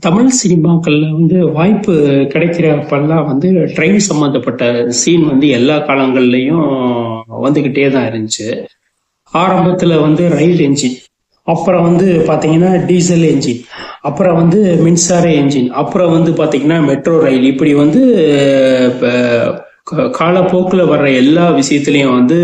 தமிழ் சினிமாக்கள்ல வந்து வாய்ப்பு கிடைக்கிறப்பெல்லாம் வந்து ட்ரெயின் சம்பந்தப்பட்ட சீன் வந்து எல்லா காலங்கள்லயும் வந்துகிட்டே தான் இருந்துச்சு. ஆரம்பத்துல வந்து ரயில் என்ஜின் அப்புறம் வந்து பாத்தீங்கன்னா டீசல் என்ஜின் அப்புறம் வந்து மின்சார என்ஜின் அப்புறம் வந்து பாத்தீங்கன்னா மெட்ரோ ரயில் இப்படி வந்து காலப்போக்கில் வர்ற எல்லா விஷயத்துலையும் வந்து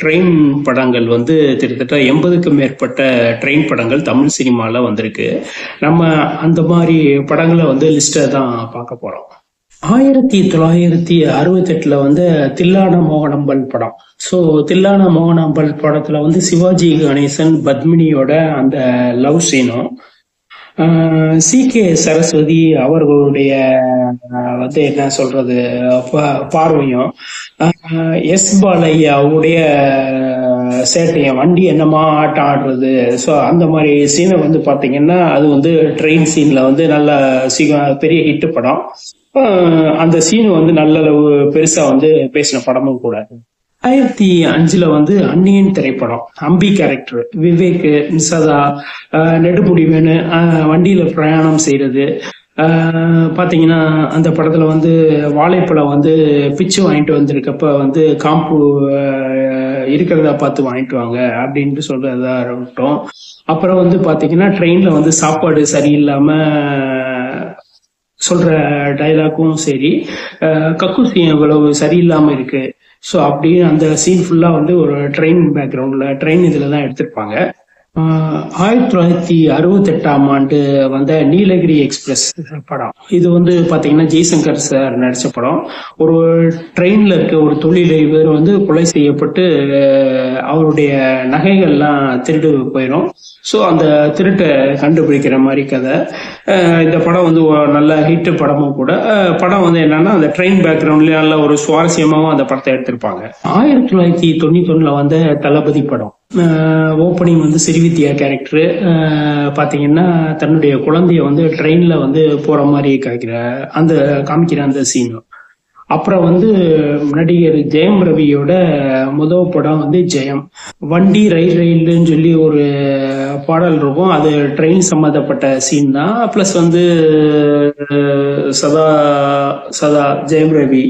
ட்ரெயின் படங்கள் வந்து கிட்டத்தட்ட எண்பதுக்கும் மேற்பட்ட ட்ரெயின் படங்கள் தமிழ் சினிமாவில் வந்திருக்கு. நம்ம அந்த மாதிரி படங்களை வந்து லிஸ்ட்டை தான் பார்க்க போகிறோம் ஆயிரத்தி தொள்ளாயிரத்தி அறுபத்தெட்டில் வந்து தில்லான மோகனம்பல் படம். ஸோ தில்லான மோகனம்பல் படத்தில் வந்து சிவாஜி கணேசன் பத்மினியோட அந்த லவ் சீனும் சி கே சரஸ்வதி அவர்களுடைய வந்து என்ன சொல்றது பார்வையும் ஆஹ், பாலையா அவருடைய சேட்டையும் வண்டி என்னமா ஆட்டம் ஆடுறது? ஸோ அந்த மாதிரி சீனை வந்து பாத்தீங்கன்னா அது வந்து ட்ரெயின் சீன்ல வந்து நல்ல சீக்கிரம் பெரிய ஹிட் படம். அந்த சீன் வந்து நல்ல பெருசா வந்து பேசின படமும் கூட. ஆயிரத்தி அஞ்சுல வந்து அன்னியின் திரைப்படம் அம்பி கேரக்டர் விவேக் சதா நெடுமுடிவேனு நெடுமுடி வண்டியில பிரயாணம் செய்யறது பார்த்தீங்கன்னா பாத்தீங்கன்னா அந்த படத்துல வந்து வாழைப்பழம் வந்து பிச்சு வாங்கிட்டு வந்திருக்கப்ப வந்து காம்பு இருக்கிறதா பார்த்து வாங்கிட்டு வாங்க அப்படின்ட்டு சொல்றதா இருக்கட்டும். அப்புறம் வந்து பாத்தீங்கன்னா ட்ரெயின்ல வந்து சாப்பாடு சரியில்லாம சொல்ற டைலாக்கும் சரி. அஹ் கக்கூசி சரியில்லாம இருக்கு. ஸோ அப்படியே அந்த சீன் ஃபுல்லா வந்து ஒரு ட்ரெயின் பேக்ரவுண்ட்ல ட்ரெயின் இதுல தான் எடுத்திருப்பாங்க. ஆயிரத்தி தொள்ளாயிரத்தி அறுபத்தெட்டாம் ஆண்டு வந்த நீலகிரி எக்ஸ்பிரஸ் படம். இது வந்து பாத்தீங்கன்னா ஜெய்சங்கர் சார் நடிச்ச படம். ஒரு ட்ரெயின்ல இருக்க ஒரு தொழிலதிபர் வந்து கொலை செய்யப்பட்டு அவருடைய நகைகள்லாம் திருடு போயிடும். ஸோ அந்த திருட்டை கண்டுபிடிக்கிற மாதிரி கதை. இந்த படம் வந்து நல்ல ஹிட் படமும் கூட. படம் வந்து என்னன்னா அந்த ட்ரெயின் பேக்ரவுண்ட்லயே நல்ல ஒரு சுவாரஸ்யமாகவும் அந்த படத்தை எடுத்திருப்பாங்க. ஆயிரத்தி தொள்ளாயிரத்தி தொண்ணூத்தி ஒண்ணுல வந்த தளபதி படம். ஓப்பனிங் வந்து சிறுவித்யா கேரக்டரு பார்த்தீங்கன்னா தன்னுடைய குழந்தைய வந்து ட்ரெயினில் வந்து போகிற மாதிரி காய்க்கிற அந்த காமிக்கிற அந்த சீனும் அப்புறம் வந்து நடிகர் ஜெயம் ரவியோட முதல் படம் வந்து ஜெயம். வண்டி ரயில் ரயில்னு சொல்லி ஒரு பாடல் இருக்கும். அது ட்ரெயின் சம்மந்தப்பட்ட சீன் தான். ப்ளஸ் வந்து சதா சதா ஜெயம் ரவி.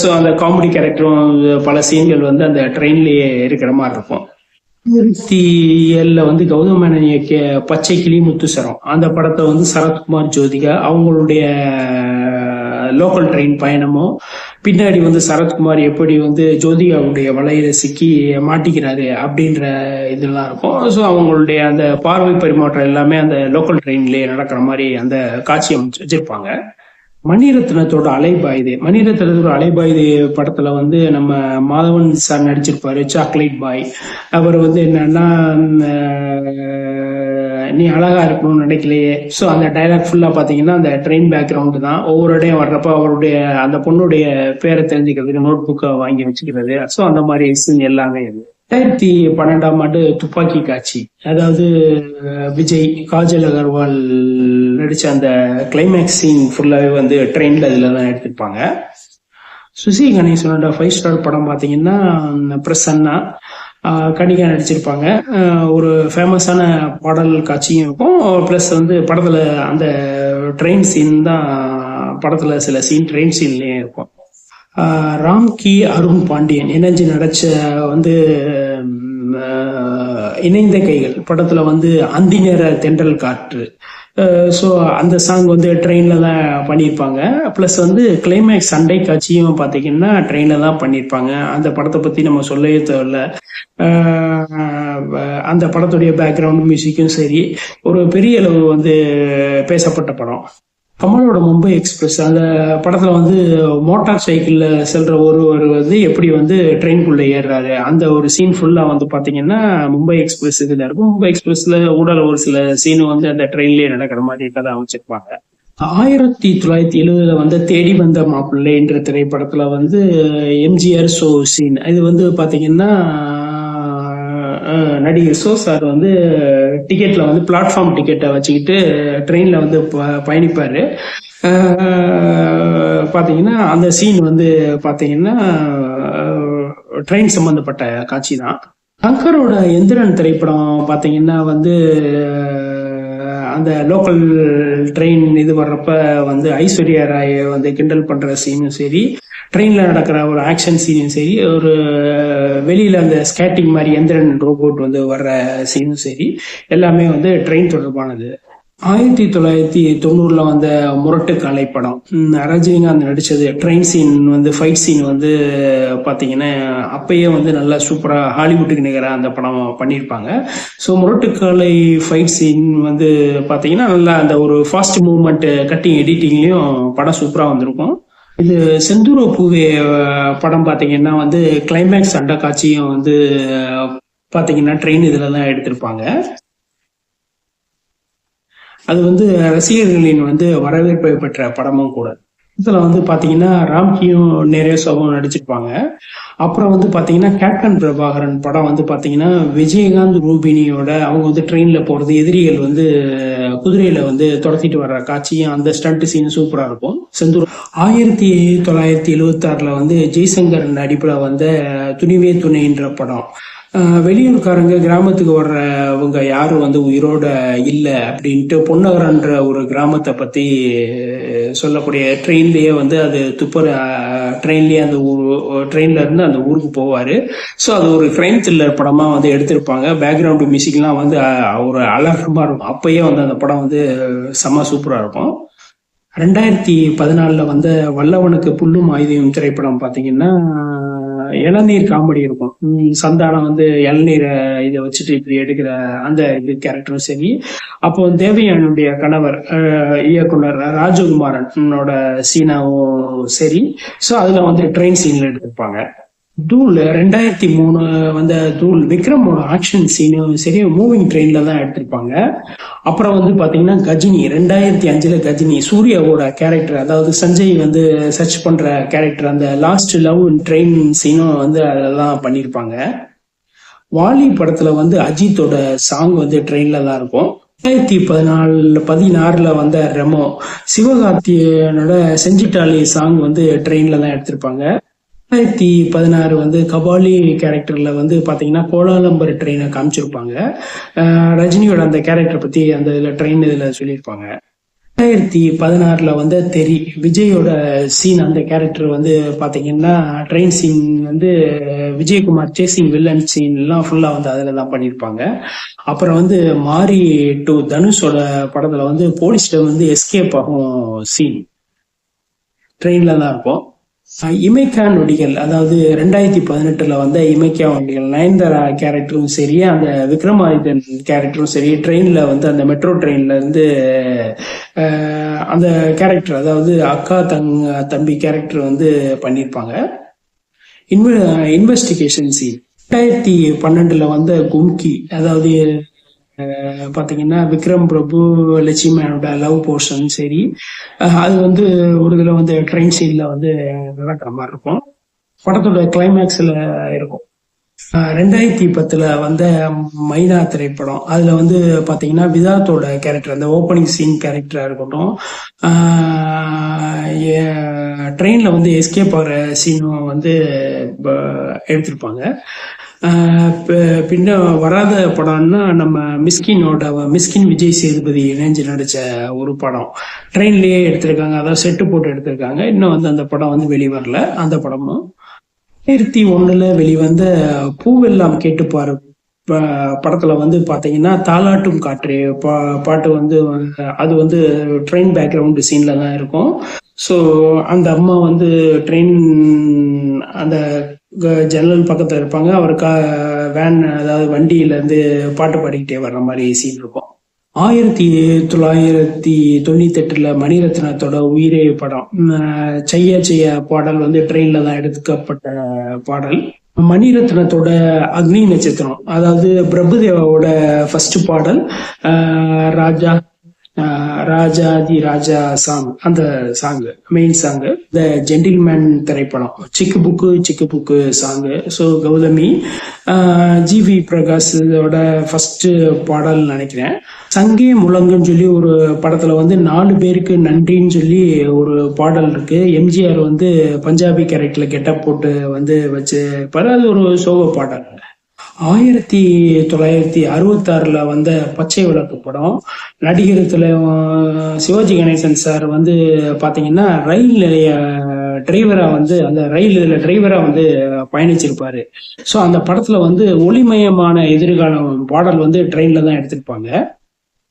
ஸோ அந்த காமெடி கேரக்டரும் பல சீன்கள் வந்து அந்த ட்ரெயின்லேயே இருக்கிற மாதிரி இருக்கும். ஆயிரத்தி ஏழுல வந்து கௌதம் மேனன் இயக்கிய பச்சை கிளி முத்துசரம். அந்த படத்தை வந்து சரத்குமார் ஜோதிகா அவங்களுடைய லோக்கல் ட்ரெயின் பயணமும் பின்னாடி வந்து சரத்குமார் எப்படி வந்து ஜோதிகாவுடைய வலையில சிக்கி மாட்டிக்கிறாரு அப்படின்ற இதெல்லாம் இருக்கும். ஸோ அவங்களுடைய அந்த பார்வை பரிமாற்றம் எல்லாமே அந்த லோக்கல் ட்ரெயின்லேயே நடக்கிற மாதிரி அந்த காட்சி அமைச்சு வச்சிருப்பாங்க. மணிரத்னத்தோட அலைபாயுதே மணிரத்னத்தோட அலைபாயுதே படத்துல வந்து நம்ம மாதவன் சார் நடிச்சிருப்பாரு சாக்லேட் பாய் அவர் வந்து என்னன்னா நீ அழகா இருக்கணும்னு நினைக்கலையே. ஸோ அந்த டைலாக் ஃபுல்லா பாத்தீங்கன்னா அந்த ட்ரெயின் பேக்ரவுண்டு தான். ஒவ்வொரு இடையும் வர்றப்ப அவருடைய அந்த பொண்ணுடைய பேரை தெரிஞ்சுக்கிறதுக்கு நோட் புக்கை வாங்கி வச்சுக்கிறது. ஸோ அந்த மாதிரி scene எல்லாமே இது. ரெண்டாயிரத்தி பன்னெண்டாம் ஆண்டு துப்பாக்கி காட்சி. அதாவது விஜய் காஜல் அகர்வால் நடிச்ச அந்த கிளைமேக்ஸ் சீன் ஃபுல்லாகவே வந்து ட்ரெயின்ல அதில் தான் எடுத்திருப்பாங்க. சுசி கணேசனோட ஃபைவ் ஸ்டார் படம் பார்த்தீங்கன்னா பிரசன்னா கணிகா நடிச்சிருப்பாங்க. ஒரு ஃபேமஸான பாடல் காட்சியும் இருக்கும். ப்ளஸ் வந்து படத்துல அந்த ட்ரெயின் சீன் தான் படத்துல சில சீன் ட்ரெயின் சீன்லயே இருக்கும். ராம் கி அருண் பாண்டியன் இணைஞ்சு நடிச்ச வந்து இணைந்த கைகள். படத்துல வந்து அந்தி நேர தென்றல் காற்று. ஸோ அந்த சாங் வந்து ட்ரெயின்ல தான் பண்ணியிருப்பாங்க. ப்ளஸ் வந்து கிளைமேக்ஸ் சண்டை காட்சியும் பார்த்தீங்கன்னா ட்ரெயின்ல தான் பண்ணியிருப்பாங்க. அந்த படத்தை பத்தி நம்ம சொல்லவே தேவையில்ல. அந்த படத்துடைய பேக்ரவுண்ட் மியூசிக்கும் சரி. ஒரு பெரிய அளவு வந்து பேசப்பட்ட படம். கமலோட மும்பை எக்ஸ்பிரஸ் அந்த படத்துல வந்து மோட்டார் சைக்கிள்ல செல்ற ஒருவர் வந்து எப்படி வந்து ட்ரெயின்குள்ள ஏறுறாரு? அந்த ஒரு சீன் ஃபுல்லா வந்து பாத்தீங்கன்னா மும்பை எக்ஸ்பிரஸ் இதுல இருக்கும். மும்பை எக்ஸ்பிரஸ்ல ஊடல ஒரு சில சீன் வந்து அந்த ட்ரெயின்லயே நடக்கிற மாதிரி கதை அமைச்சிருப்பாங்க. ஆயிரத்தி தொள்ளாயிரத்தி எழுபதுல வந்து தேடி வந்த மாப்பிள்ளை என்ற திரைப்படத்துல வந்து எம்ஜிஆர் ஷோ சீன் இது வந்து பாத்தீங்கன்னா நடிகர் சோ சார் வந்து டிக்கெட்ல வந்து பிளாட்ஃபார்ம் டிக்கெட்டை வச்சுக்கிட்டு ட்ரெயின்ல வந்து ப- பயணிப்பாரு. அஹ், பாத்தீங்கன்னா அந்த சீன் வந்து பாத்தீங்கன்னா ட்ரெயின் சம்பந்தப்பட்ட காட்சி தான். சங்கரோட எந்திரன் திரைப்படம் பாத்தீங்கன்னா வந்து அந்த லோக்கல் ட்ரெயின் இது வர்றப்ப வந்து ஐஸ்வர்யா ராயை வந்து கிண்டல் பண்ற சீனும் சரி ட்ரெயின்ல நடக்கிற ஒரு ஆக்ஷன் சீனும் சரி ஒரு வெளியில அந்த ஸ்கேட்டிங் மாதிரி எந்திரன் ரோபோட் வந்து வர்ற சீனும் சரி எல்லாமே வந்து ட்ரெயின் தொடர்பானது. ஆயிரத்தி தொள்ளாயிரத்தி தொண்ணூறுல வந்த முரட்டு கலை படம். ரஜினிகாந்த் நடிச்சது ட்ரெயின் சீன் வந்து ஃபைட் சீன் வந்து பாத்தீங்கன்னா அப்பயே வந்து நல்லா சூப்பரா ஹாலிவுட்டுக்கு நிகரா அந்த படம் பண்ணியிருப்பாங்க ஸோ முரட்டு கலை ஃபைட் சீன் வந்து பாத்தீங்கன்னா நல்லா அந்த ஒரு ஃபாஸ்ட் மூவ்மெண்ட் கட்டிங் எடிட்டிங்லயும் படம் சூப்பரா வந்திருக்கும். இது செந்தூர பூவே படம் பாத்தீங்கன்னா வந்து கிளைமேக்ஸ் அண்ட காட்சியும் வந்து அஹ், பாத்தீங்கன்னா ட்ரெயின் இதுல தான் எடுத்திருப்பாங்க. அது வந்து ரசிகர்களின் வந்து வரவேற்பை பெற்ற படமும் கூட. இதுல வந்து பாத்தீங்கன்னா ராம்கியும் நேரேசாவும் நடிச்சிருப்பாங்க. அப்புறம் வந்து பாத்தீங்கன்னா கேப்டன் பிரபாகரன் படம் வந்து பாத்தீங்கன்னா விஜயகாந்த் ரூபினியோட அவங்க வந்து ட்ரெயின்ல போறது எதிரிகள் வந்து குதிரையில வந்து துரத்திட்டு வர்ற காட்சியும் அந்த ஸ்டண்ட் சீன் சூப்பரா இருக்கும். செந்தூர் ஆயிரத்தி தொள்ளாயிரத்தி எழுவத்தி ஆறுல வந்து ஜெய்சங்கர் நடிப்புல வந்த துணிவே துணைன்ற படம். வெளியூர்காரங்க கிராமத்துக்கு வர்றவங்க யாரும் வந்து உயிரோட இல்லை அப்படின்ட்டு பொன்னகரன்ற ஒரு கிராமத்தை பத்தி சொல்லக்கூடிய ட்ரெயின்லயே வந்து அது துப்பர் ட்ரெயின்லயே அந்த ஊர் ட்ரெயின்ல இருந்து அந்த ஊருக்கு போவாரு. ஸோ அது ஒரு கிரைம் த்ரில்லர் படமா வந்து எடுத்திருப்பாங்க. பேக்ரவுண்ட் மியூசிக்லாம் வந்து ஒரு அழகமா இருக்கும். அப்பயே வந்து அந்த படம் வந்து செம்ம சூப்பரா இருக்கும். ரெண்டாயிரத்தி பதினாலில் வந்த வல்லவனுக்கு புல்லும் ஆயுதம் திரைப்படம் பார்த்தீங்கன்னா இளநீர் காமெடி இருக்கும். சந்தானம் வந்து இளநீரை இதை வச்சுட்டு இப்படி எடுக்கிற அந்த இது கேரக்டரும் சரி. அப்போ தேவயானுடைய கணவர் இயக்குனர் ராஜகுமாரனோட சீனாவும் சரி. ஸோ அதுல வந்து ட்ரெயின் சீன்ல எடுத்திருப்பாங்க. தூள் ரெண்டாயிரத்தி மூணு வந்த தூள் விக்ரமோட ஆக்ஷன் சீனும் சரி மூவிங் ட்ரெயின்ல தான் எடுத்திருப்பாங்க. அப்புறம் வந்து பாத்தீங்கன்னா கஜினி ரெண்டாயிரத்தி அஞ்சுல கஜினி சூர்யாவோட கேரக்டர் அதாவது சஞ்சய் வந்து சர்ச் பண்ற கேரக்டர் அந்த லாஸ்ட் லவ் ட்ரெயின் சீனும் வந்து அதெல்லாம் பண்ணியிருப்பாங்க வாலி படத்துல வந்து அஜித்தோட சாங் வந்து ட்ரெயின்ல தான் இருக்கும். ரெண்டாயிரத்தி பதினாலு பதினாறுல வந்த ரெமோ சிவகார்த்தியனோட செஞ்சிட்டாலி சாங் வந்து ட்ரெயின்ல தான் எடுத்திருப்பாங்க. ரெண்டாயிரத்தி பதினாறு வந்து கபாலி கேரக்டர்ல வந்து பாத்தீங்கன்னா கோலாலம்பர் ட்ரெயினை காமிச்சிருப்பாங்க. ரஜினியோட அந்த கேரக்டர் பத்தி அந்த இதுல ட்ரெயின் இதுல சொல்லியிருப்பாங்க. ரெண்டாயிரத்தி பதினாறுல வந்து தெரி விஜயோட சீன் அந்த கேரக்டர் வந்து பாத்தீங்கன்னா ட்ரெயின் சீன் வந்து விஜயகுமார் சேசிங் வில்லன் சீன் எல்லாம் ஃபுல்லா வந்து அதுல தான் பண்ணியிருப்பாங்க அப்புறம் வந்து மாரி டு தனுஷோட படத்துல வந்து போலீஸ்ட வந்து எஸ்கேப் ஆகும் சீன் ட்ரெயின்ல தான் இருப்போம் இமைக்கா நொடிகள் அதாவது ரெண்டாயிரத்தி பதினெட்டுல வந்த இமைக்கா நொடிகள் நயன்தாரா கேரக்டரும் சரி அந்த விக்ரமாதித்தன் கேரக்டரும் சரி ட்ரெயின்ல வந்து அந்த மெட்ரோ ட்ரெயின்ல இருந்து அந்த கேரக்டர் அதாவது அக்கா தங் தம்பி கேரக்டர் வந்து பண்ணியிருப்பாங்க இன்வெ இன்வெஸ்டிகேஷன் சீன் ரெண்டாயிரத்தி பன்னெண்டுல வந்த கும்கி அதாவது பார்த்தீங்கன்னா விக்ரம் பிரபு லட்சுமியோட லவ் போர்ஷன் சரி அது வந்து ஒரு இதில் வந்து ட்ரெயின் சீன்ல வந்து நடக்கிற மாதிரி இருக்கும். படத்தோட கிளைமேக்ஸில் இருக்கும். ரெண்டாயிரத்தி பத்துல வந்த மைனா திரைப்படம். அதுல வந்து பாத்தீங்கன்னா விதாத்தோட கேரக்டர் அந்த ஓப்பனிங் சீன் கேரக்டரா இருக்கட்டும் ட்ரெயின்ல வந்து எஸ்கேப் ஆகிற சீனும் வந்து எடுத்திருப்பாங்க. பின்ன வராத படம்னா நம்ம மிஸ்கினோட மிஸ்கின் விஜய் சேதுபதி இணைஞ்சு நடிச்ச ஒரு படம். ட்ரெயின்லயே எடுத்திருக்காங்க அதாவது செட்டு போட்டு எடுத்திருக்காங்க. இன்னும் வந்து அந்த படம் வந்து வெளிவரல. அந்த படமும் ரெண்டாயிரத்தி ஒண்ணுல வெளிவந்த பூவெல்லாம் கேட்டுப்பாரு. ப- படத்துல வந்து பாத்தீங்கன்னா தாலாட்டும் காற்று பா- பாட்டு வந்து அது வந்து ட்ரெயின் பேக்ரவுண்ட் சீன்ல தான் இருக்கும். ஸோ அந்த அம்மா வந்து ட்ரெயின் அந்த ஜன்னல் பக்கத்துல இருப்பாங்க. அவர் கா வேன் அதாவது வண்டியில இருந்து பாட்டு பாடிக்கிட்டே வர்ற மாதிரி சீன் இருக்கும். ஆயிரத்தி தொள்ளாயிரத்தி தொண்ணூத்தி எட்டுல மணிரத்னத்தோட உயிரே படம். செய்ய செய்ய பாடல் வந்து ட்ரெயின்ல தான் எடுக்கப்பட்ட பாடல். மணிரத்னத்தோட அக்னி நட்சத்திரம் அதாவது பிரபுதேவாவோட ஃபர்ஸ்ட் பாடல் ராஜா ராஜாதி ராஜா சாங் அந்த song main song the Gentleman திரைப்படம். சிக்கு புக்கு சிக்கு புக்கு சாங் ஸோ கௌதமி ஜிவி பிரகாஷோட ஃபர்ஸ்ட் பாடல் நினைக்கிறேன். சங்கே முழங்குன்னு சொல்லி ஒரு படத்துல வந்து நாலு பேருக்கு நன்றின்னு சொல்லி ஒரு பாடல் இருக்கு. எம்ஜிஆர் வந்து பஞ்சாபி கேரக்டர்ல கெட்டப் போட்டு வந்து வச்சு அது ஒரு சோக பாடல். ஆயிரத்தி தொள்ளாயிரத்தி அறுபத்தாறுல வந்த பச்சை விளக்கு படம். நடிகர் தில சிவாஜி கணேசன் சார் வந்து பாத்தீங்கன்னா ரயில் நிலைய டிரைவரா வந்து அந்த ரயில் இதுல டிரைவரா வந்து பயணிச்சிருப்பாரு. ஸோ அந்த படத்துல வந்து ஒளிமயமான எதிர்காலம் பாடல் வந்து ட்ரெயின்ல தான் எடுத்திருப்பாங்க.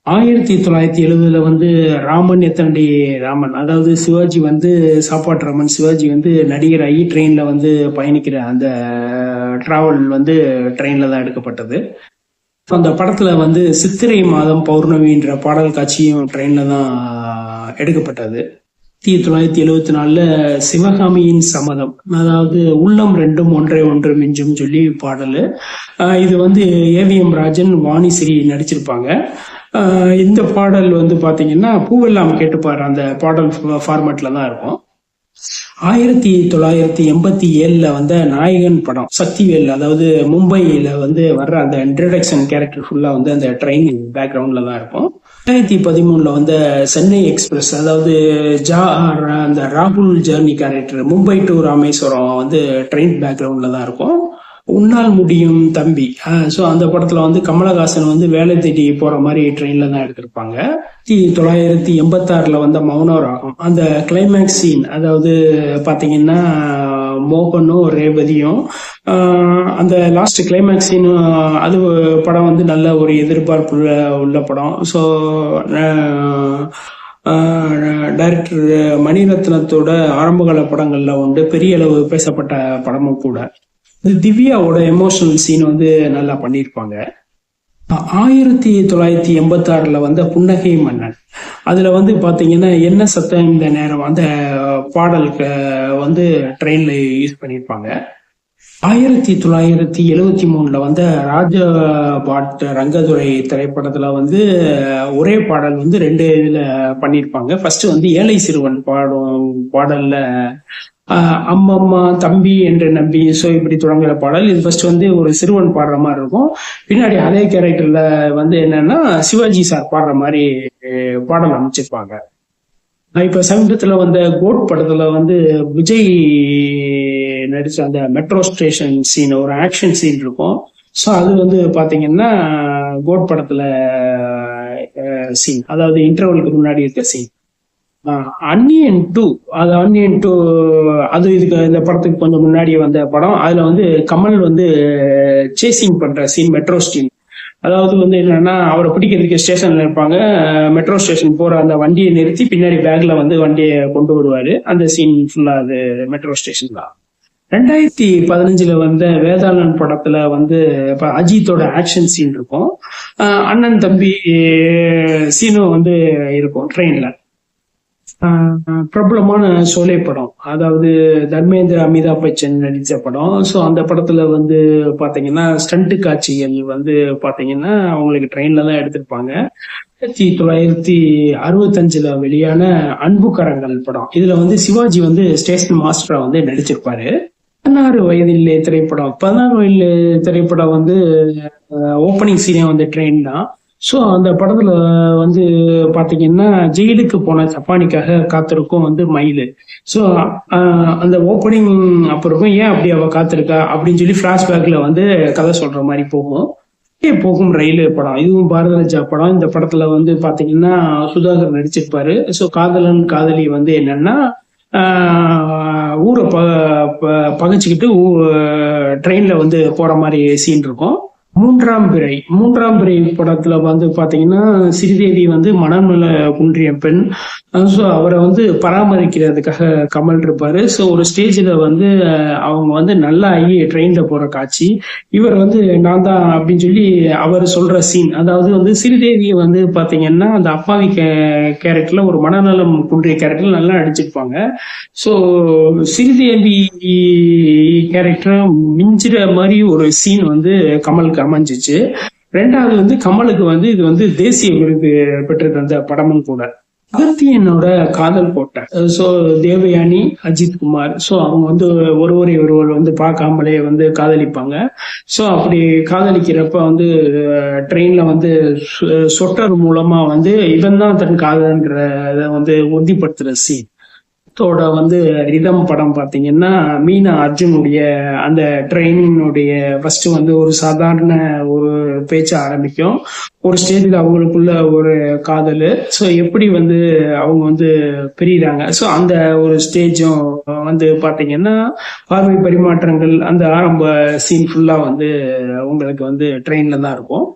ஆயிரத்தி தொள்ளாயிரத்தி எழுபதுல வந்து ராமன் எத்தனடி ராமன்? அதாவது சிவாஜி வந்து சாப்பாட்டு ராமன் சிவாஜி வந்து நடிகராகி ட்ரெயின்ல வந்து பயணிக்கிற அந்த டிராவல் வந்து ட்ரெயின்ல தான் எடுக்கப்பட்டது. அந்த படத்துல வந்து சித்திரை மாதம் பௌர்ணமின்ற பாடல் காட்சியும் ட்ரெயின்ல தான் எடுக்கப்பட்டது. ஆயிரத்தி தொள்ளாயிரத்தி எழுவத்தி நாலுல சிவகாமியின் சம்மதம் அதாவது உள்ளம் ரெண்டும் ஒன்றை ஒன்று மிஞ்சும் சொல்லி பாடல். இது வந்து ஏவிஎம் ராஜன் வாணிஸ்ரீ நடிச்சிருப்பாங்க. இந்த பாடல் வந்து பாத்தீங்கன்னா பூவெல்லாம் கேட்டுப்பாரு அந்த பாடல் ஃபார்மேட்ல தான் இருக்கும். ஆயிரத்தி தொள்ளாயிரத்தி எண்பத்தி ஏழுல வந்த நாயகன் படம் சக்திவேல் அதாவது மும்பையில வந்து வர்ற அந்த இன்ட்ரடக்ஷன் கேரக்டர் ஃபுல்லா வந்து அந்த ட்ரெயின் பேக்ரவுண்ட்ல தான் இருக்கும். ரெண்டாயிரத்தி பதிமூணுல வந்த சென்னை எக்ஸ்பிரஸ் அதாவது ஜா அந்த ராகுல் journey character Mumbai to Rameswaram வந்து ட்ரெயின் பேக்ரவுண்ட்ல தான் இருக்கும். உன்னால் முடியும் தம்பி. ஸோ அந்த படத்துல வந்து கமலஹாசன் வந்து வேலை தேடி போற மாதிரி ட்ரெயின்ல தான் எடுத்திருப்பாங்க. தொள்ளாயிரத்தி எண்பத்தாறுல வந்த மௌன ராகம். அந்த கிளைமேக்ஸ் சீன் அதாவது பாத்தீங்கன்னா மோகனும் ரேவதியும் அந்த லாஸ்ட் கிளைமேக்ஸ் சீன் அது படம் வந்து நல்ல ஒரு எதிர்பார்ப்பு உள்ள படம். ஸோ டைரக்டர் மணிரத்னத்தோட ஆரம்பகால படங்கள்ல உண்டு. பெரிய அளவு பேசப்பட்ட படமும் கூட. திவ்யாவோட எமோஷனல் சீன் வந்து நல்லா பண்ணியிருப்பாங்க. ஆயிரத்தி தொள்ளாயிரத்தி எண்பத்தி ஆறுல வந்த புன்னகை மன்னன். அதுல வந்து பாத்தீங்கன்னா என்ன சத்தம் இந்த நேரம்? அந்த பாடலுக்கு வந்து ட்ரெயின்ல யூஸ் பண்ணியிருப்பாங்க. ஆயிரத்தி தொள்ளாயிரத்தி எழுவத்தி மூணுல வந்து ராஜபாட் ரங்கதுரை திரைப்படத்துல வந்து ஒரே பாடல் வந்து ரெண்டு இதுல பண்ணியிருப்பாங்க ஃபர்ஸ்ட் வந்து ஏழை சிறுவன் பாடும் பாடல்ல அம்மம்மா தம்பி என்று நம்பி ஸோ இப்படி தொடங்குற பாடல். இது ஃபர்ஸ்ட் வந்து ஒரு சிறுவன் பாடுற மாதிரி இருக்கும். பின்னாடி அதே கேரக்டர்ல வந்து என்னன்னா சிவாஜி சார் பாடுற மாதிரி பாடல் அமைச்சிருப்பாங்க. இப்ப சமீபத்துல வந்த கோட் படத்துல வந்து விஜய் நடிச்ச அந்த மெட்ரோ ஸ்டேஷன் சீன் ஒரு ஆக்ஷன் சீன் இருக்கும். ஸோ அது வந்து பாத்தீங்கன்னா கோட் படத்துல சீன் அதாவது இன்டர்வலுக்கு முன்னாடி இருக்க சீன் அன்னியன் டூ அது அன்னியன் டூ அது இதுக்கு இந்த படத்துக்கு கொஞ்சம் முன்னாடி வந்த படம். அதுல வந்து கமல் வந்து சேசிங் பண்ற சீன் மெட்ரோ ஸ்டீன் அதாவது வந்து என்னன்னா அவரை பிடிக்கிறதுக்கு ஸ்டேஷன்ல இருப்பாங்க. மெட்ரோ ஸ்டேஷன் போற அந்த வண்டியை நிறுத்தி பின்னாடி பேக்ல வந்து வண்டியை கொண்டு வருவாரு. அந்த சீன் ஃபுல்லா அது மெட்ரோ ஸ்டேஷன் தான். ரெண்டாயிரத்தி பதினஞ்சுல வந்த வேதாளன் படத்துல வந்து இப்ப அஜித்தோட ஆக்ஷன் சீன் இருக்கும். அண்ணன் தம்பி சீனும் வந்து இருக்கும் ட்ரெயின்ல பிரபலமான சோலை படம். அதாவது தர்மேந்திர அமிதாப் பச்சன் நடித்த படம். ஸோ அந்த படத்துல வந்து பாத்தீங்கன்னா ஸ்டண்ட் காட்சிகள் வந்து பாத்தீங்கன்னா அவங்களுக்கு ட்ரெயின்ல தான் எடுத்திருப்பாங்க. ஆயிரத்தி தொள்ளாயிரத்தி அறுபத்தஞ்சுல வெளியான அன்பு கரங்கள் படம். இதுல வந்து சிவாஜி வந்து ஸ்டேஷன் மாஸ்டரா வந்து நடிச்சிருப்பாரு. பதினாறு வயதிலே திரைப்படம் பதினாறு வயதில் திரைப்படம் வந்து ஓப்பனிங் சீனே வந்து ட்ரெயின் தான். ஸோ அந்த படத்துல வந்து பாத்தீங்கன்னா ஜெயிலுக்கு போன ஜப்பானிக்காக காத்திருக்கும் வந்து மயில். ஸோ அந்த ஓப்பனிங் அப்புறம் ஏன் அப்படி அவ காத்திருக்கா? அப்படின்னு சொல்லி ஃபிளாஷ்பேக்ல வந்து கதை சொல்ற மாதிரி போகும். போகும் ரயில் படம். இதுவும் பாரதராஜா படம். இந்த படத்துல வந்து பாத்தீங்கன்னா சுதாகர் நடிச்சிருப்பாரு. ஸோ காதலன் காதலி வந்து என்னன்னா ஊரை ப பகிச்சுக்கிட்டு ட்ரெயினில் வந்து போகிற மாதிரி சீன் இருக்கும். மூன்றாம் பிறை. மூன்றாம் பிறை படத்துல வந்து பாத்தீங்கன்னா ஸ்ரீதேவி வந்து மனநல குன்றிய பெண். ஸோ அவரை வந்து பராமரிக்கிறதுக்காக கமல் இருப்பாரு. ஸோ ஒரு ஸ்டேஜ்ல வந்து அவங்க வந்து நல்லா ஆகி ட்ரெயின்ல போற காட்சி. இவர் வந்து நான் தான் அப்படின்னு சொல்லி அவர் சொல்ற சீன் அதாவது வந்து ஸ்ரீதேவி வந்து பாத்தீங்கன்னா அந்த அப்பாவி கேரக்டர்ல ஒரு மனநலம் குன்றிய கேரக்டர் நல்லா நடிச்சிருப்பாங்க. ஸோ ஸ்ரீதேவி கேரக்டர் மிஞ்சிற மாதிரி ஒரு சீன் வந்து கமலுக்கு அமைஞ்சிச்சு. ரெண்டாவது வந்து கமலுக்கு வந்து இது வந்து தேசிய விருது பெற்று தந்த படமும் கூட. அகத்தியனோட காதல் கோட்டை ஸோ தேவயானி அஜித் குமார் ஸோ அவங்க வந்து ஒருவரை ஒருவர் வந்து பார்க்காமலே வந்து காதலிப்பாங்க. ஸோ அப்படி காதலிக்கிறப்ப வந்து ட்ரெயின்ல வந்து சொட்டர் மூலமா வந்து இவன் தான் தன் காதல்ங்கிறத வந்து உறுதிப்படுத்துற சீன் தோட வந்து ரிதம் படம் பார்த்தீங்கன்னா மீனா அர்ஜுனுடைய அந்த ட்ரெயினுடைய ஃபர்ஸ்ட் வந்து ஒரு சாதாரண ஒரு பேச்ச ஆரம்பிக்கும். ஒரு ஸ்டேஜில் அவங்களுக்குள்ள ஒரு காதல். ஸோ எப்படி வந்து அவங்க வந்து பிரியிறாங்க? ஸோ அந்த ஒரு ஸ்டேஜும் வந்து பார்த்தீங்கன்னா பார்வை பரிமாற்றங்கள் அந்த ஆரம்ப சீன் ஃபுல்லாக வந்து உங்களுக்கு வந்து ட்ரெயினில் தான் இருக்கும்.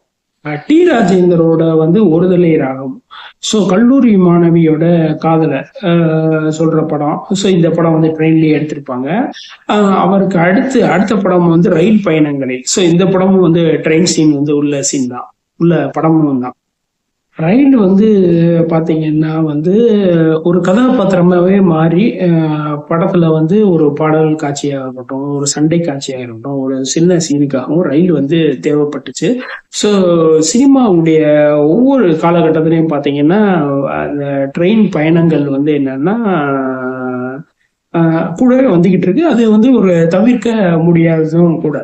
டி. ராஜேந்தரோட வந்து ஒருதலை ராகம் ஸோ கல்லூரி மாணவியோட காதலை சொல்ற படம். ஸோ இந்த படம் வந்து ட்ரெயின்லயே எடுத்திருப்பாங்க. அவருக்கு அடுத்து அடுத்த படம் வந்து ரயில் பயணங்களில். ஸோ இந்த படமும் வந்து ட்ரெயின் சீன் வந்து உள்ள சீன் தான். உள்ள படமும் தான். ரயில் வந்து பார்த்தீங்கன்னா வந்து ஒரு கதாபாத்திரமாவே மாறி படத்தில் படத்துல வந்து ஒரு பாடல் காட்சியாக இருக்கட்டும் ஒரு சண்டை காட்சியாக இருக்கட்டும் ஒரு சின்ன சீனுக்காகவும் ரயில் வந்து தேவைப்பட்டுச்சு. ஸோ சினிமாவுடைய ஒவ்வொரு காலகட்டத்திலையும் பார்த்தீங்கன்னா அந்த ட்ரெயின் பயணங்கள் வந்து என்னன்னா கூடவே வந்துகிட்டு இருக்கு. அது வந்து ஒரு தவிர்க்க முடியாததும் கூட.